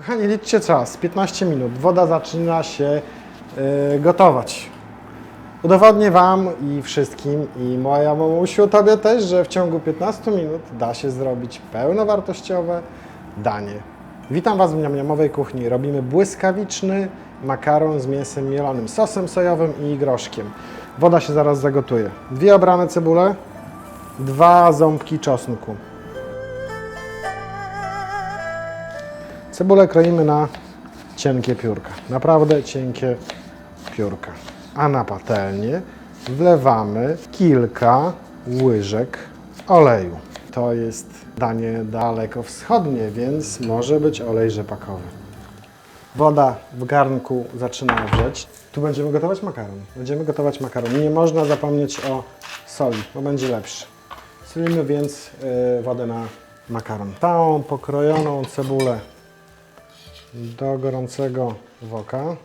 Kochani, liczcie czas. 15 minut. Woda zaczyna się y, gotować. Udowodnię Wam i wszystkim, i moja mamusiu, Tobie też, że w ciągu 15 minut da się zrobić pełnowartościowe danie. Witam Was w niamiamowej kuchni. Robimy błyskawiczny makaron z mięsem mielonym, sosem sojowym i groszkiem. Woda się zaraz zagotuje. Dwie obrane cebule, dwa ząbki czosnku. Cebulę kroimy na cienkie piórka. Naprawdę cienkie piórka. A na patelnię wlewamy kilka łyżek oleju. To jest danie daleko wschodnie, więc może być olej rzepakowy. Woda w garnku zaczyna wrzeć. Tu będziemy gotować makaron. Będziemy gotować makaron. Nie można zapomnieć o soli, bo będzie lepszy. Solimy więc y, wodę na makaron. Całą pokrojoną cebulę do gorącego woka.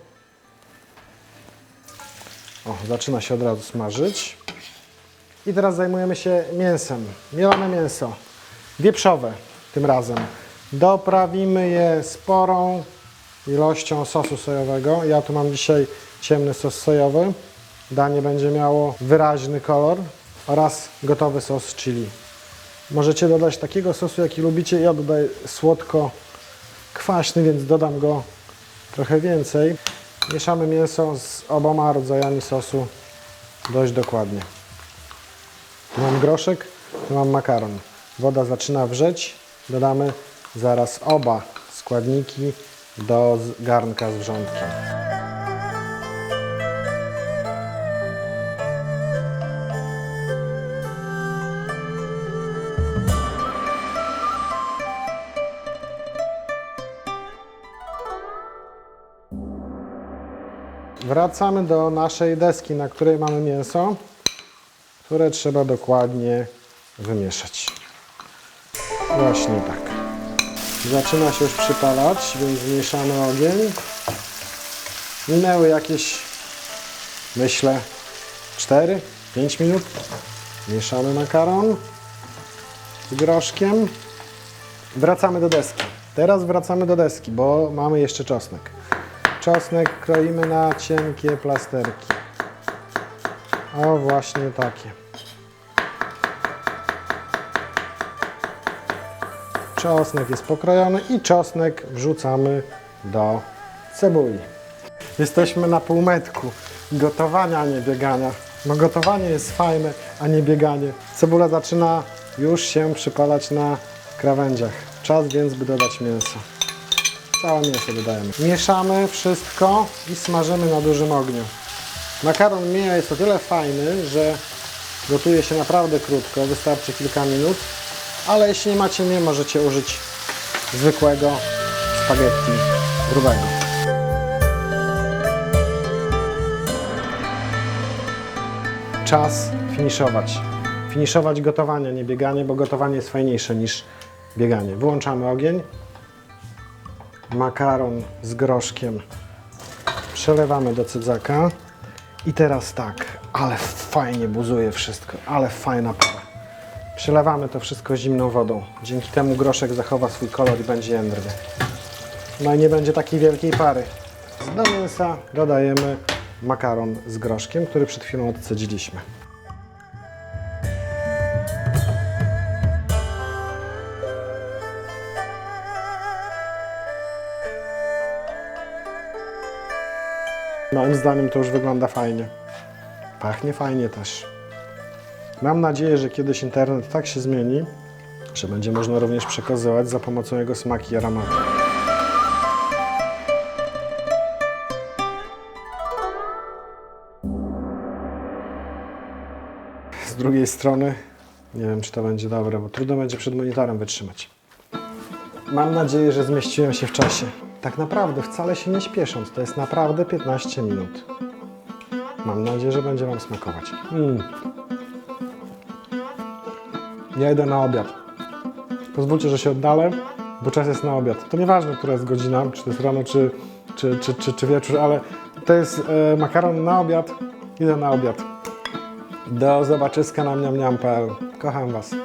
O, zaczyna się od razu smażyć. I teraz zajmujemy się mięsem. Mielone mięso. Wieprzowe tym razem. Doprawimy je sporą ilością sosu sojowego. Ja tu mam dzisiaj ciemny sos sojowy. Danie będzie miało wyraźny kolor oraz gotowy sos chili. Możecie dodać takiego sosu, jaki lubicie. Ja dodaję słodko kwaśny, więc dodam go trochę więcej. Mieszamy mięso z oboma rodzajami sosu dość dokładnie. Tu mam groszek, tu mam makaron. Woda zaczyna wrzeć. Dodamy zaraz oba składniki do garnka z wrzątkiem. Wracamy do naszej deski, na której mamy mięso, które trzeba dokładnie wymieszać. Właśnie tak. Zaczyna się już przypalać, więc zmniejszamy ogień. Minęły jakieś, myślę, 4-5 minut. Mieszamy makaron z groszkiem. Wracamy do deski. Teraz wracamy do deski, bo mamy jeszcze czosnek. Czosnek kroimy na cienkie plasterki. O, właśnie takie. Czosnek jest pokrojony i czosnek wrzucamy do cebuli. Jesteśmy na półmetku gotowania, a nie biegania. No gotowanie jest fajne, a nie bieganie. Cebula zaczyna już się przypalać na krawędziach. Czas więc, by dodać mięso. Całe mięso dodajemy. Mieszamy wszystko i smażymy na dużym ogniu. Makaron mija jest o tyle fajny, że gotuje się naprawdę krótko, wystarczy kilka minut, ale jeśli nie macie mnie, możecie użyć zwykłego spaghetti grubego. Czas finiszować. Finiszować gotowanie, nie bieganie, bo gotowanie jest fajniejsze niż bieganie. Wyłączamy ogień. Makaron z groszkiem przelewamy do cydzaka. I teraz tak, ale fajnie buzuje wszystko, ale fajna para. Przelewamy to wszystko zimną wodą. Dzięki temu groszek zachowa swój kolor i będzie jędrny. No i nie będzie takiej wielkiej pary. Do mięsa dodajemy makaron z groszkiem, który przed chwilą odcedziliśmy. Moim zdaniem to już wygląda fajnie. Pachnie fajnie też. Mam nadzieję, że kiedyś internet tak się zmieni, że będzie można również przekazywać za pomocą jego smaki i aromatu. Z drugiej strony, nie wiem czy to będzie dobre, bo trudno będzie przed monitorem wytrzymać. Mam nadzieję, że zmieściłem się w czasie. Tak naprawdę, wcale się nie śpiesząc, to jest naprawdę 15 minut. Mam nadzieję, że będzie Wam smakować. Mm. Ja idę na obiad. Pozwólcie, że się oddalę, bo czas jest na obiad. To nieważne, która jest godzina, czy to jest rano, czy, czy, czy, czy, czy wieczór, ale to jest e, makaron na obiad. Idę na obiad. Do zobaczyska na mniamniam.pl. Kocham Was.